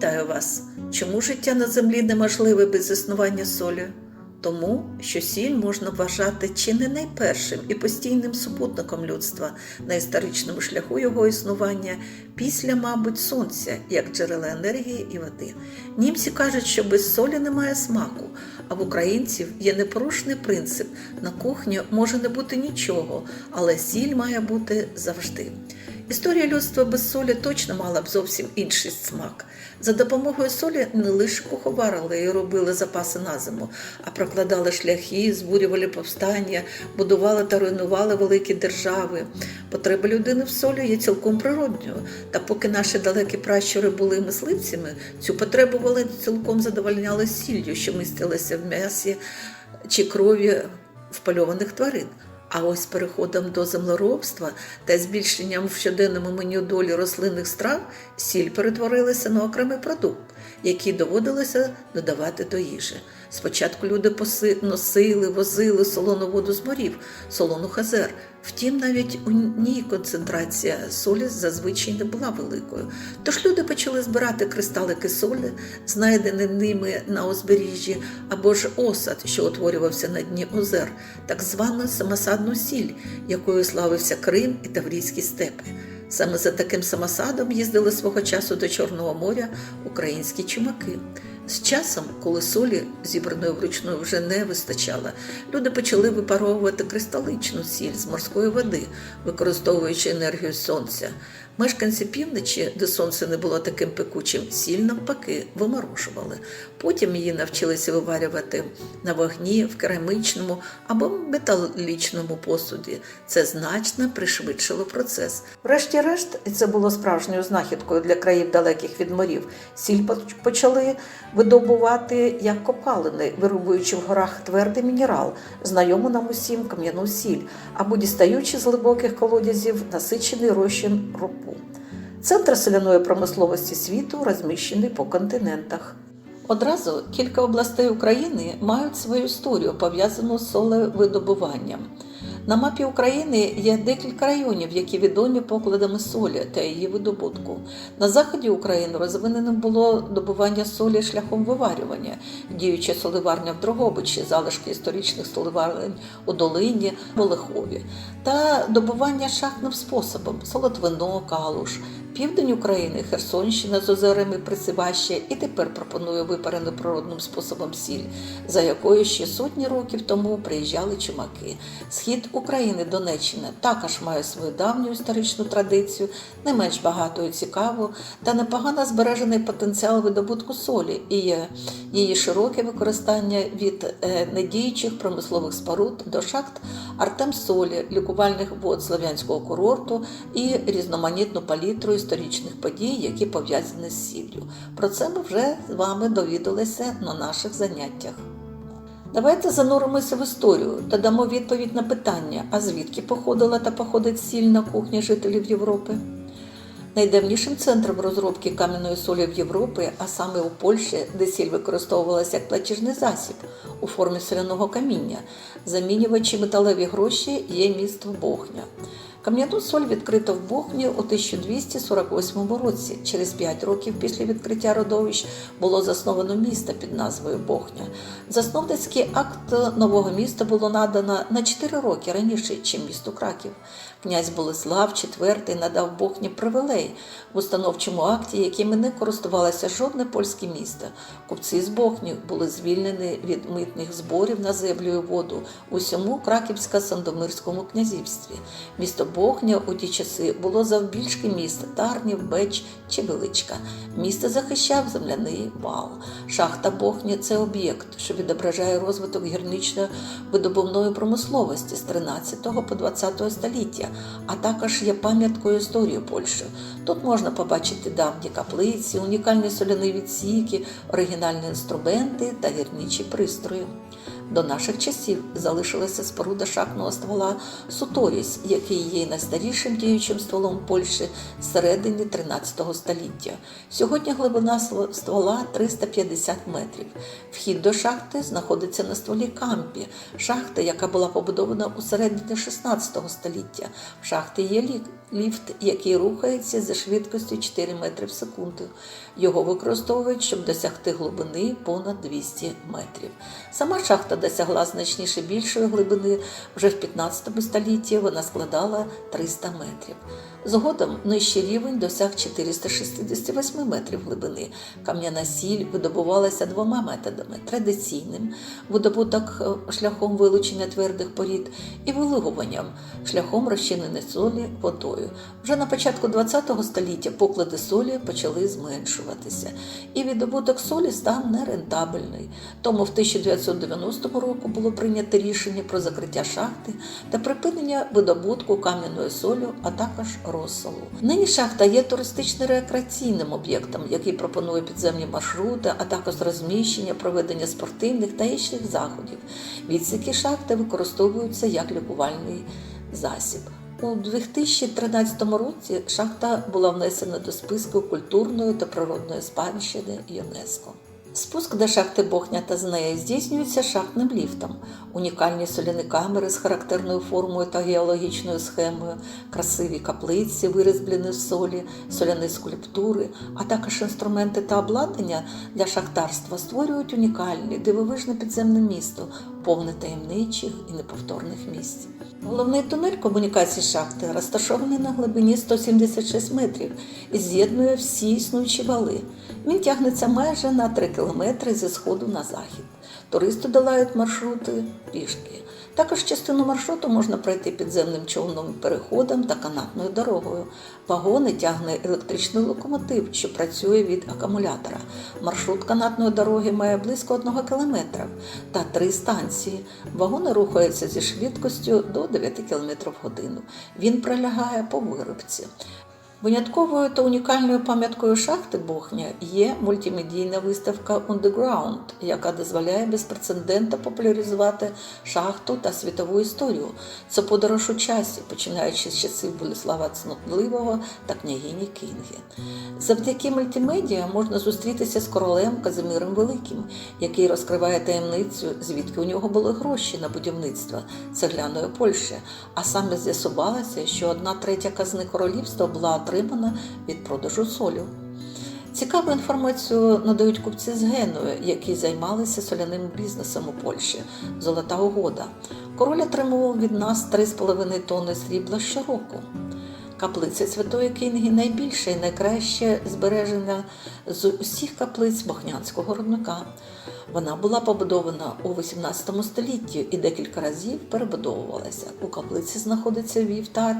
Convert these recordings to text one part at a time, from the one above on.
Вітаю вас! Чому життя на землі неможливе без існування солі? Тому, що сіль можна вважати чи не найпершим і постійним супутником людства на історичному шляху його існування після, мабуть, сонця, як джерела енергії і води. Німці кажуть, що без солі немає смаку, а в українців є непорушний принцип: на кухні може не бути нічого, але сіль має бути завжди. Історія людства без солі точно мала б зовсім інший смак. За допомогою солі не лише куховарили і робили запаси на зиму, а прокладали шляхи, збурювали повстання, будували та руйнували великі держави. Потреба людини в солі є цілком природньою. Та поки наші далекі пращури були мисливцями, цю потребу вони цілком задовольняли сіллю, що містилася в м'ясі чи крові впальованих тварин. А ось переходом до землеробства та збільшенням в щоденному меню долі рослинних страв сіль перетворилася на окремий продукт, який доводилося додавати до їжі. Спочатку люди поси- носили, возили солону воду з морів, солону хазер. Втім, навіть у ній концентрація солі зазвичай не була великою. Тож люди почали збирати кристалики солі, знайдені ними на узбережжі, або ж осад, що утворювався на дні озер, так звану самосадну сіль, якою славився Крим і Таврійські степи. Саме за таким самосадом їздили свого часу до Чорного моря українські чумаки. З часом, коли солі, зібраної вручну, вже не вистачало, люди почали випаровувати кристаличну сіль з морської води, використовуючи енергію сонця. Мешканці півночі, де сонце не було таким пекучим, сіль навпаки виморожували. Потім її навчилися виварювати на вогні в керамічному або металічному посуді. Це значно пришвидшило процес. Врешті-решт, і це було справжньою знахідкою для країв далеких від морів. Сіль почали видобувати як копалини, вирубуючи в горах твердий мінерал, знайому нам усім кам'яну сіль, або дістаючи з глибоких колодязів насичений розчин ропу. Центр соляної промисловості світу розміщений по континентах. Одразу кілька областей України мають свою історію, пов'язану з солевидобуванням. На мапі України є декілька районів, які відомі покладами солі та її видобутку. На заході України розвиненим було добування солі шляхом виварювання, діюча соливарня в Дрогобичі, залишки історичних соливарень у Долині, Волихові, та добування шахтним способом солотвино, калуш. Південь України, Херсонщина з озерами Присиваща і тепер пропонує випарену природним способом сіль, за якою ще сотні років тому приїжджали чумаки. Схід України, Донеччина, також має свою давню історичну традицію, не менш багату і цікаву, та непогано збережений потенціал видобутку солі і її широке використання від е, недіючих промислових споруд до шахт Артемсолі, лікувальних вод Слов'янського курорту і різноманітну палітру історичних подій, які пов'язані з сіллю. Про це ми вже з вами довідалися на наших заняттях. Давайте зануримося в історію та дамо відповідь на питання, а звідки походила та походить сіль на кухні жителів Європи. Найдавнішим центром розробки кам'яної солі в Європі, а саме у Польщі, де сіль використовувалася як платіжний засіб у формі соляного каміння, замінювачі металеві гроші є місто Бохня. Кам'яну соль відкрито в Бохні у 1248 році. Через 5 років після відкриття родовищ було засновано місто під назвою Бохня. Засновницький акт нового міста було надано на 4 роки раніше, ніж місту Краків. Князь Болеслав IV надав Бохні привілей в установчому акті, якими не користувалося жодне польське місто. Купці з Бохні були звільнені від митних зборів на землю і воду у всьому Краківсько-Сандомирському князівстві. Місто Бохня у ті часи було завбільшки міст Тарнів, Беч чи Величка. Місто захищав земляний вал. Шахта Бохня це об'єкт, що відображає розвиток гірнично-видобувної промисловості з 13 по 20 століття, а також є пам'яткою історії Польщі. Тут можна побачити давні каплиці, унікальні соляні відсіки, оригінальні інструменти та гірничі пристрої. До наших часів залишилася споруда шахтного ствола Суторіс, який є найстарішим діючим стволом Польщі середини 13 століття. Сьогодні глибина ствола 350 метрів. Вхід до шахти знаходиться на стволі Кампі, шахти, яка була побудована у середині 16 століття. В шахті є лі- ліфт, який рухається за швидкістю 4 метри в секунду. Його використовують, щоб досягти глибини понад 200 метрів. Сама шахта досягла значніше більшої глибини. Вже в 15 столітті вона складала 300 метрів. Згодом нижчий рівень досяг 468 метрів глибини. Кам'яна сіль видобувалася двома методами: традиційним видобуток е, шляхом вилучення твердих порід і вилигуванням шляхом розчинення солі водою. Вже на початку ХХ століття поклади солі почали зменшуватися, і видобуток солі став нерентабельний. Тому в 1990 року було прийнято рішення про закриття шахти та припинення видобутку кам'яної солі, а також розсолу. Нині шахта є туристично-рекреаційним об'єктом, який пропонує підземні маршрути, а також розміщення, проведення спортивних та інших заходів. Відсіки шахти використовуються як лікувальний засіб. У 2013 році шахта була внесена до списку культурної та природної спадщини ЮНЕСКО. Спуск до шахти Бохня та з неї здійснюється шахтним ліфтом. Унікальні соляні камери з характерною формою та геологічною схемою, красиві каплиці, вирізблені в солі, соляні скульптури, а також інструменти та обладнання для шахтарства створюють унікальне, дивовижне підземне місто, повне таємничих і неповторних місць. Головний тунель комунікації шахти розташований на глибині 176 метрів і з'єднує всі існуючі вали. Він тягнеться майже на 3 кілометри зі сходу на захід. Туристи долають маршрути пішки. Також частину маршруту можна пройти підземним човном переходом та канатною дорогою. Вагони тягне електричний локомотив, що працює від акумулятора. Маршрут канатної дороги має близько 1 кілометра та три станції. Вагони рухаються зі швидкістю до 9 км в годину. Він пролягає по виробці. Винятковою та унікальною пам'яткою шахти Бохня є мультимедійна виставка Underground, яка дозволяє безпрецедентно популяризувати шахту та світову історію. Це подорож у часі, починаючи з часів Боліслава Цнотливого та княгині Кінги. Завдяки мультимедіа можна зустрітися з королем Казимиром Великим, який розкриває таємницю, звідки у нього були гроші на будівництво цегляної Польщі. А саме з'ясувалося, що одна третя казни королівства була отримана від продажу солю. Цікаву інформацію надають купці з Геною, які займалися соляним бізнесом у Польщі. Золота угода. Король отримував від нас 3,5 тонни срібла щороку. Каплиця Святої Кінги найбільша і найкраще збережена з усіх каплиць Бохнянського родника. Вона була побудована у 18 столітті і декілька разів перебудовувалася. У каплиці знаходиться вівтар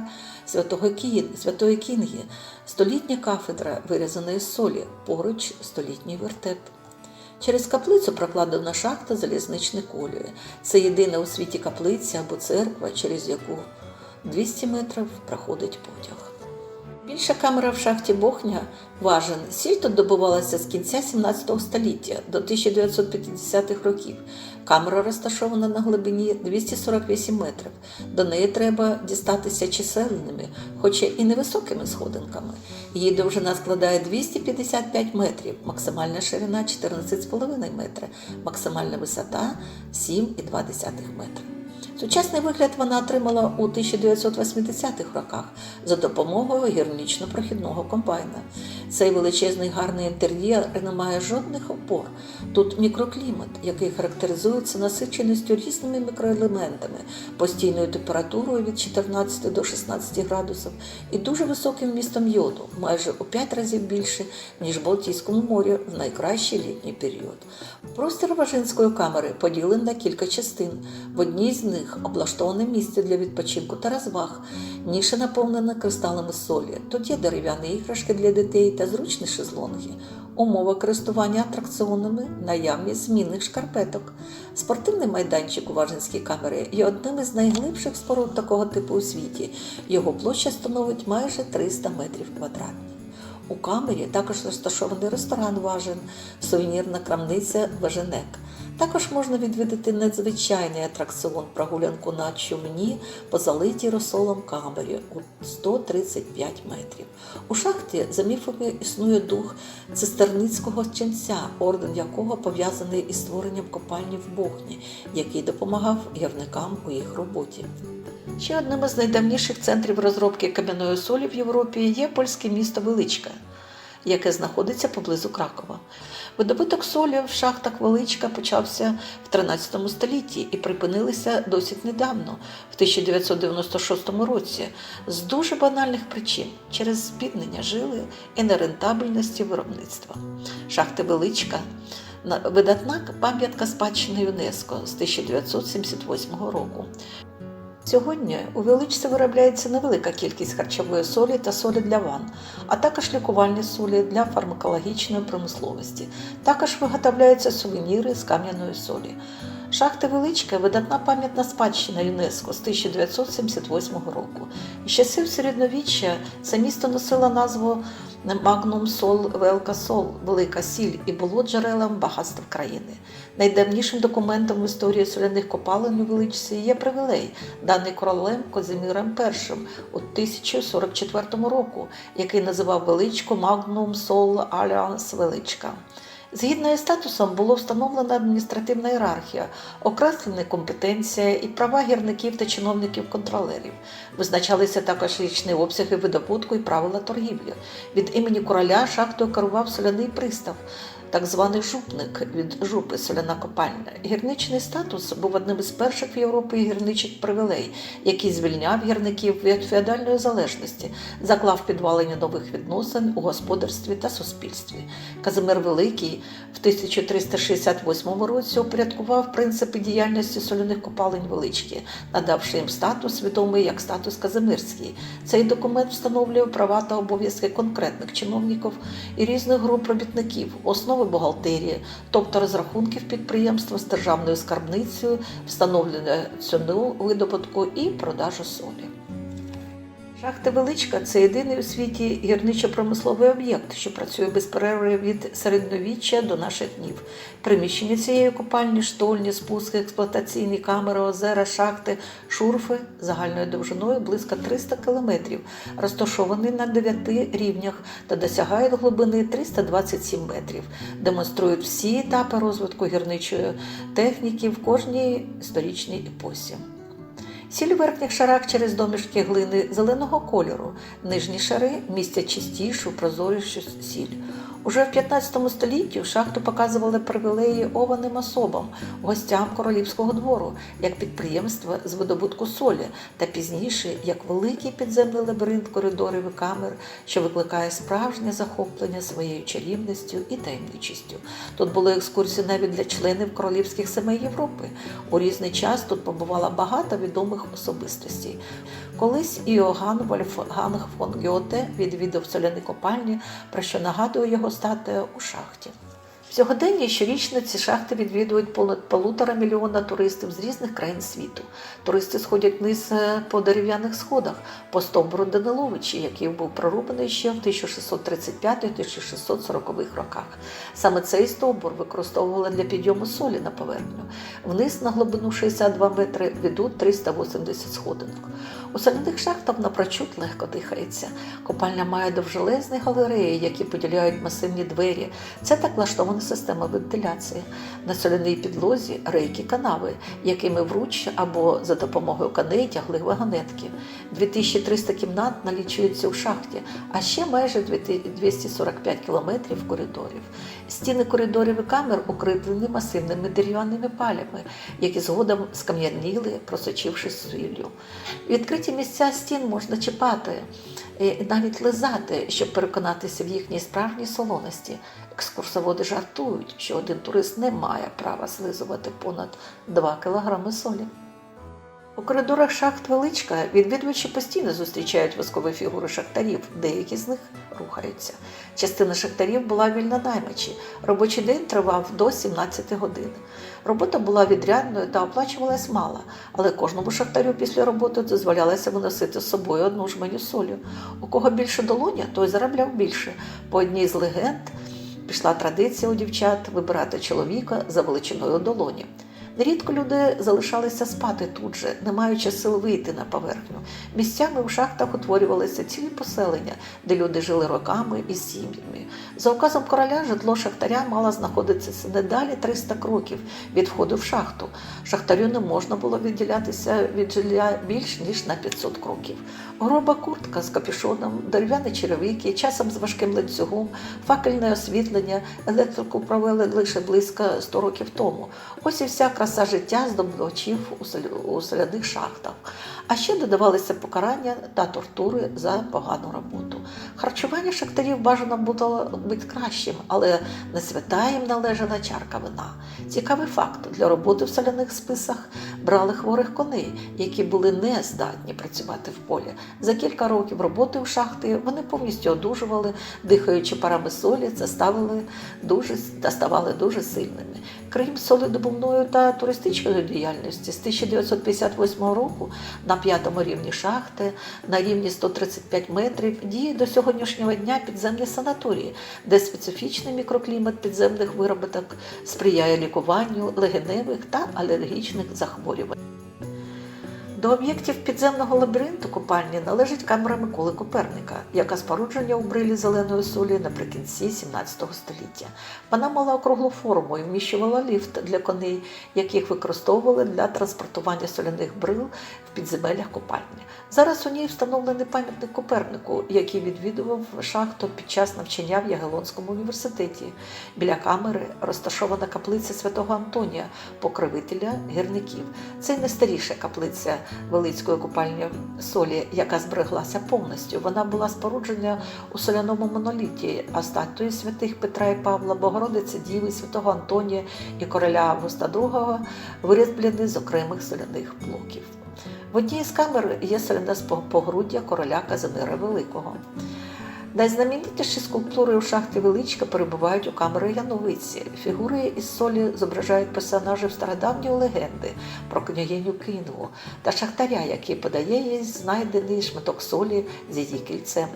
святого Кі- Святої Кінги, столітня кафедра вирізаної солі, поруч столітній вертеп. Через каплицю прокладена шахта залізничної колії. Це єдина у світі каплиця або церква, через яку 200 метрів проходить потяг. Більша камера в шахті Бохня важен. Сіль тут добувалася з кінця 17 століття до 1950-х років. Камера розташована на глибині 248 метрів. До неї треба дістатися чисельними, хоча і невисокими сходинками. Її довжина складає 255 метрів, максимальна ширина 14,5 метри, максимальна висота 7,2 метри. Сучасний вигляд вона отримала у 1980-х роках за допомогою гірнично-прохідного комбайна. Цей величезний гарний інтер'єр не має жодних опор. Тут мікроклімат, який характеризується насиченістю різними мікроелементами, постійною температурою від 14 до 16 градусів і дуже високим вмістом йоду, майже у 5 разів більше, ніж в Балтійському морі в найкращий літній період. Простір Важинської камери поділений на кілька частин. В одній з них облаштоване місце для відпочинку та розваг. Ніша наповнена кристалами солі. Тут є дерев'яні іграшки для дітей та зручні шезлонги. Умова користування атракціонами, наявність змінних шкарпеток. Спортивний майданчик у Важинській камері є одним із найглибших споруд такого типу у світі. Його площа становить майже 300 метрів квадратних. У камері також розташований ресторан Важин, сувенірна крамниця Важенек. Також можна відвідати надзвичайний атракціон прогулянку на човні по залитій розсолом камері у 135 метрів. У шахті за міфами існує дух цистерницького ченця, орден якого пов'язаний із створенням копальні в Богні, який допомагав гірникам у їх роботі. Ще одним із найдавніших центрів розробки кам'яної солі в Європі є польське місто Величка, яке знаходиться поблизу Кракова. Видобуток солі в шахтах Величка почався в 13 столітті і припинилися досить недавно, в 1996 році, з дуже банальних причин через збіднення жили і нерентабельності виробництва. Шахти Величка видатна пам'ятка спадщини ЮНЕСКО з 1978 року. Сьогодні у Величці виробляється невелика кількість харчової солі та солі для ванн, а також лікувальні солі для фармакологічної промисловості. Також виготовляються сувеніри з кам'яної солі. Шахти Величка видатна пам'ятна спадщина ЮНЕСКО з 1978 року. З часів середньовіччя це місто носило назву Магнум Сол Велка Сол Велика Сіль і було джерелом багатства країни. Найдавнішим документом в історії соляних копалень у Величці є привілей, даний королем Козиміром І у 1044 року, який називав Величку Магнум Сол Аліанс Величка. Згідно із статусом було встановлена адміністративна ієрархія, окреслені компетенція і права гірників та чиновників-контролерів. Визначалися також річні обсяги видобутку і правила торгівлі. Від імені короля шахтою керував соляний пристав, так званий жупник від жупи соляна копальня. Гірничний статус був одним із перших в Європі гірничих привілей, який звільняв гірників від феодальної залежності, заклав підвалення нових відносин у господарстві та суспільстві. Казимир Великий в 1368 році упорядкував принципи діяльності соляних копалень Велички, надавши їм статус, відомий як статус Казимирський. Цей документ встановлює права та обов'язки конкретних чиновників і різних груп робітників, основи бухгалтерії, тобто розрахунків підприємства з державною скарбницею, встановлення ціну видобутку і продажу солі. Шахта Величка це єдиний у світі гірничо-промисловий об'єкт, що працює без перерви від середньовіччя до наших днів. Приміщення цієї копальні, штольні, спуски, експлуатаційні камери, озера, шахти, шурфи загальною довжиною близько 300 кілометрів, розташовані на 9 рівнях та досягають глибини 327 метрів, демонструють всі етапи розвитку гірничої техніки в кожній історичній епосі. Сіль верхніх шарах через домішки глини зеленого кольору, нижні шари містять чистішу, прозорішу сіль. Уже в 15 столітті шахту показували привілеї ованим особам, гостям королівського двору, як підприємства з видобутку солі, та пізніше як великий підземний лабіринт коридорів і камер, що викликає справжнє захоплення своєю чарівністю і таємничістю. Тут були екскурсії навіть для членів королівських сімей Європи. У різний час тут побувало багато відомих особистостей. Колись Іоганн Вольфганг фон Гьоте відвідав соляні копальні, про що нагадує його статуя у шахті. В сьогоденні щорічно ці шахти відвідують понад полутора мільйона туристів з різних країн світу. Туристи сходять вниз е, по дерев'яних сходах по стовбуру Даниловичі, який був прорубаний ще в 1635-1640 роках. Саме цей стовбур використовували для підйому солі на поверхню. Вниз на глибину 62 метри ведуть 380 сходинок. У соляних шахтах напрочуд легко дихається. Копальня має довжелезні галереї, які поділяють масивні двері. Це так влаштована система вентиляції. На соляній підлозі рейки канави, якими вруч або за допомогою коней тягли вагонетки. 2300 кімнат налічується у шахті, а ще майже 245 кілометрів коридорів. Стіни коридорів і камер укріплені масивними дерев'яними палями, які згодом скам'яніли, просочившись сіллю. Відкриті місця стін можна чіпати і навіть лизати, щоб переконатися в їхній справжній солоності. Екскурсоводи жартують, що один турист не має права злизувати понад 2 кілограми солі. У коридорах шахт Величка відвідувачі постійно зустрічають воскові фігури шахтарів, деякі з них рухаються. Частина шахтарів була вільнонаймачі. Робочий день тривав до 17 годин. Робота була відрядною та оплачувалась мало, але кожному шахтарю після роботи дозволялося виносити з собою одну жменю солі. У кого більше долоня, той заробляв більше. По одній з легенд пішла традиція у дівчат вибирати чоловіка за величиною долоні. Нерідко люди залишалися спати тут же, не маючи сил вийти на поверхню. Місцями в шахтах утворювалися цілі поселення, де люди жили роками і сім'ями. За указом короля житло шахтаря мало знаходитися не далі 300 кроків від входу в шахту. Шахтарю не можна було відділятися від жилья більш ніж на 500 кроків. Груба куртка з капюшоном, дерев'яні черевики, часом з важким ланцюгом, факельне освітлення, електрику провели лише близько 100 років тому. Ось і вся краса життя здобувачів у соляних шахтах. А ще додавалися покарання та тортури за погану роботу. Харчування шахтарів бажано було бути кращим, але не свята їм належала чарка вина. Цікавий факт: для роботи в соляних списах брали хворих коней, які були не здатні працювати в полі. За кілька років роботи в шахти вони повністю одужували, дихаючи парами солі, це ставили дуже та ставали дуже сильними. Крім солидобувної та туристичної діяльності, з 1958 року на п'ятому рівні шахти на рівні 135 метрів діє до сьогоднішнього дня підземні санаторії, де специфічний мікроклімат підземних вироботок сприяє лікуванню легеневих та алергічних захворювань. До об'єктів підземного лабіринту купальні належить камера Миколи Коперника, яка споруджена у брилі зеленої солі наприкінці 17 століття. Вона мала округлу форму і вміщувала ліфт для коней, яких використовували для транспортування соляних брил в підземеллях купальні. Зараз у ній встановлений пам'ятник Копернику, який відвідував шахту під час навчання в Ягелонському університеті. Біля камери розташована каплиця святого Антонія, покровителя гірників. Це найстаріша каплиця Велицької купальні солі, яка збереглася повністю. Вона була споруджена у соляному моноліті, а статуї святих Петра і Павла, Богородиці Діви, святого Антонія і короля Августа II вирізблені з окремих соляних блоків. В одній з камер є соляне погруддя короля Казимира Великого. Найзнаменитіші скульптури у шахті Величка перебувають у камери Яновиці. Фігури із солі зображають персонажів стародавньої легенди про княгиню Кингу та шахтаря, який подає їй знайдений шматок солі з її кільцем.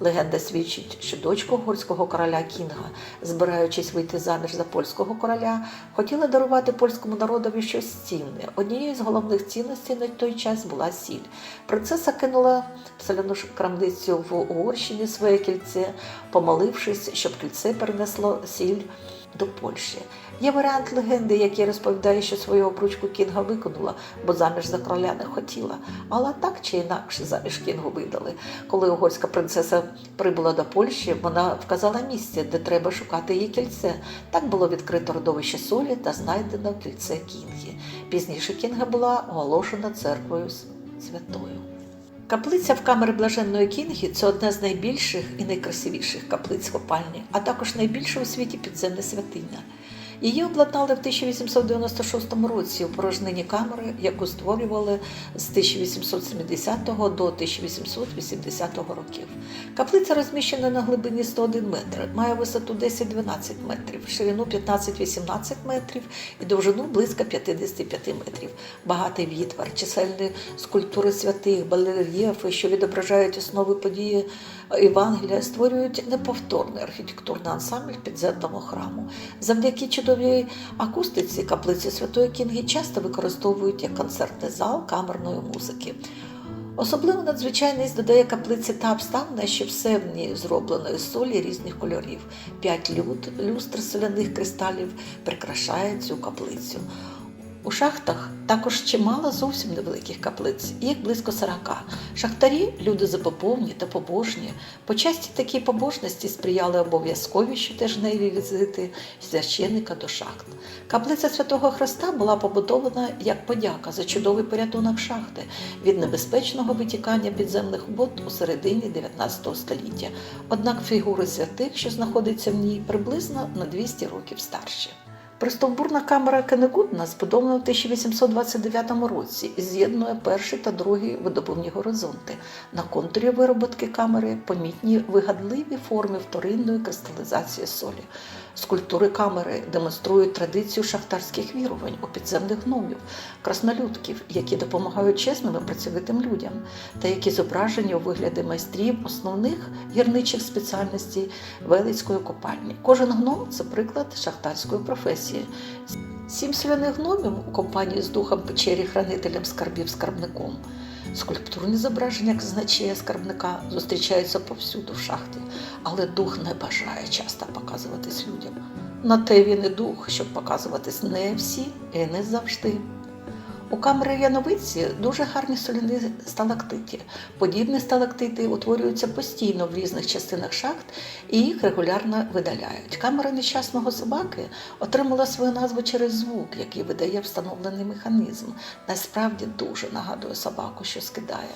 Легенда свідчить, що дочка угорського короля Кінга, збираючись вийти заміж за польського кораля, хотіла дарувати польському народові щось цінне. Однією з головних цінностей на той час була сіль. Принцеса кинула соляну крамницю в Угорщині своє кільце, помолившись, щоб кільце перенесло сіль до Польщі. Є варіант легенди, який розповідає, що свою обручку Кінга виконала, бо заміж за короля не хотіла. Але так чи інакше заміж Кінгу видали. Коли угорська принцеса прибула до Польщі, вона вказала місце, де треба шукати її кільце. Так було відкрито родовище солі та знайдено кільце Кінги. Пізніше Кінга була оголошена церквою святою. Каплиця в камері блаженної Кінги це одна з найбільших і найкрасивіших каплиць копальні, а також найбільша у світі підземна святиня. Її обладнали в 1896 році у порожнині камери, яку створювали з 1870 до 1880 років. Каплиця розміщена на глибині 101 метр, має висоту 10-12 метрів, ширину 15-18 метрів і довжину близько 55 метрів. Багатий відвар, чисельні скульптури святих, барельєфи, що відображають основи події Євангелія, створюють неповторний архітектурний ансамбль підземного храму. Завдяки чудовій акустиці каплиці Святої Кінги часто використовують як концертний зал камерної музики. Особливо надзвичайність додає каплиці та обставина, що все в ній зроблено із солі різних кольорів. П'ять люд, люстр соляних кристалів прикрашає цю каплицю. У шахтах також чимало зовсім невеликих каплиць, їх близько 40. Шахтарі люди забобовні та побожні. По часті такі побожності сприяли обов'язкові щотижневі візити священника до шахт. Каплиця Святого Христа була побудована як подяка за чудовий порятунок шахти від небезпечного витікання підземних вод у середині 19 століття. Однак фігури святих, що знаходяться в ній, приблизно на 200 років старші. Пристовбурна камера Кенегудна збудована в 1829 році і з'єднує перший та другий видобувні горизонти. На контурі вироботки камери помітні вигадливі форми вторинної кристалізації солі. Скульптури камери демонструють традицію шахтарських вірувань у підземних гномів, краснолюдків, які допомагають чесним і працьовитим людям, та які зображені у вигляді майстрів основних гірничих спеціальностей Велицької копальні. Кожен гном це приклад шахтарської професії. Сім соляних гномів у компанії з духом печері хранителем скарбів скарбником. Скульптурні зображення як значення скарбника зустрічаються повсюду в шахті, але дух не бажає часто показуватись людям. На те він і дух, щоб показуватись не всі і не завжди. У камери Яновиці дуже гарні соляні сталактиті. Подібні сталактити утворюються постійно в різних частинах шахт і їх регулярно видаляють. Камера нещасного собаки отримала свою назву через звук, який видає встановлений механізм. Насправді дуже нагадує собаку, що скидає.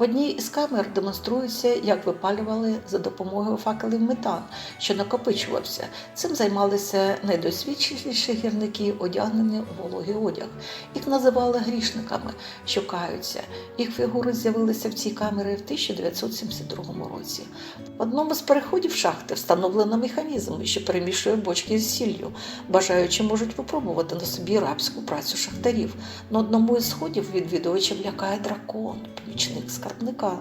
В одній із камер демонструється, як випалювали за допомогою факелів метан, що накопичувався. Цим займалися найдосвідченіші гірники, одягнені у вологий одяг. Їх називали грішниками, що каються. Їх фігури з'явилися в цій камері в 1972 році. В одному з переходів шахти встановлено механізм, що перемішує бочки з сіллю. Бажаючі можуть випробувати на собі рабську працю шахтарів. На одному із сходів відвідувачів лякає дракон, помічник скарбника.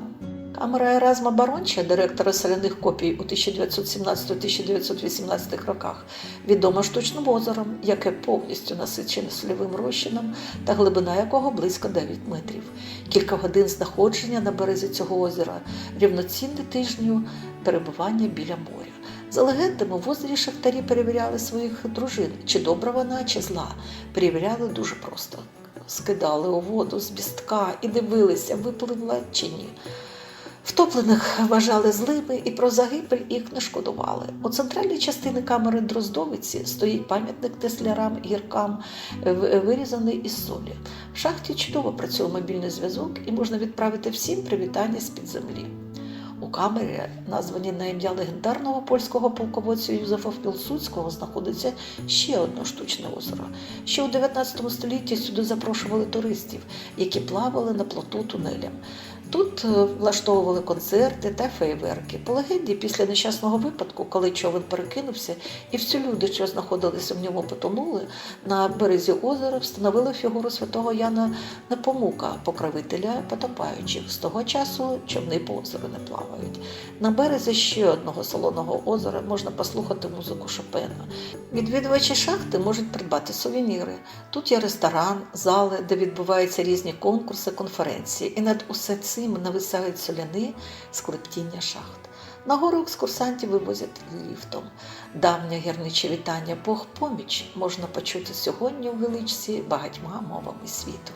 Камера Еразма Баронча, директора соляних копій у 1917-1918 роках, відома штучним озером, яке повністю насичене сольовим розчином та глибина якого близько 9 метрів. Кілька годин знаходження на березі цього озера рівноцінне тижню перебування біля моря. За легендами, в озері шахтарі перевіряли своїх дружин, чи добра вона, чи зла. Перевіряли дуже просто. Скидали у воду з бістка і дивилися, випливла чи ні. Втоплених вважали злими і про загибель їх не шкодували. У центральній частині камери Дроздовиці стоїть пам'ятник теслярам гіркам, вирізаний із солі. В шахті чудово працює мобільний зв'язок і можна відправити всім привітання з-під землі. Камері, названі на ім'я легендарного польського полководця Юзефа Пілсудського, знаходиться ще одне штучне озеро. Ще у 19 столітті сюди запрошували туристів, які плавали на плоту тунелям. Тут е, влаштовували концерти та фейверки. По легенді, після нещасного випадку, коли човен перекинувся, і всі люди, що знаходилися в ньому, потонули, на березі озера встановили фігуру святого Яна Непомука, покровителя потопаючих. З того часу човни по озеру не плавають. На березі ще одного солоного озера можна послухати музику Шопена. Відвідувачі шахти можуть придбати сувеніри. Тут є ресторан, зали, де відбуваються різні конкурси, конференції, і над усе цим нависають соляни склептіння шахт. Нагору екскурсантів вивозять ліфтом. Давнє гірниче вітання Бог поміч можна почути сьогодні у величці багатьма мовами світу.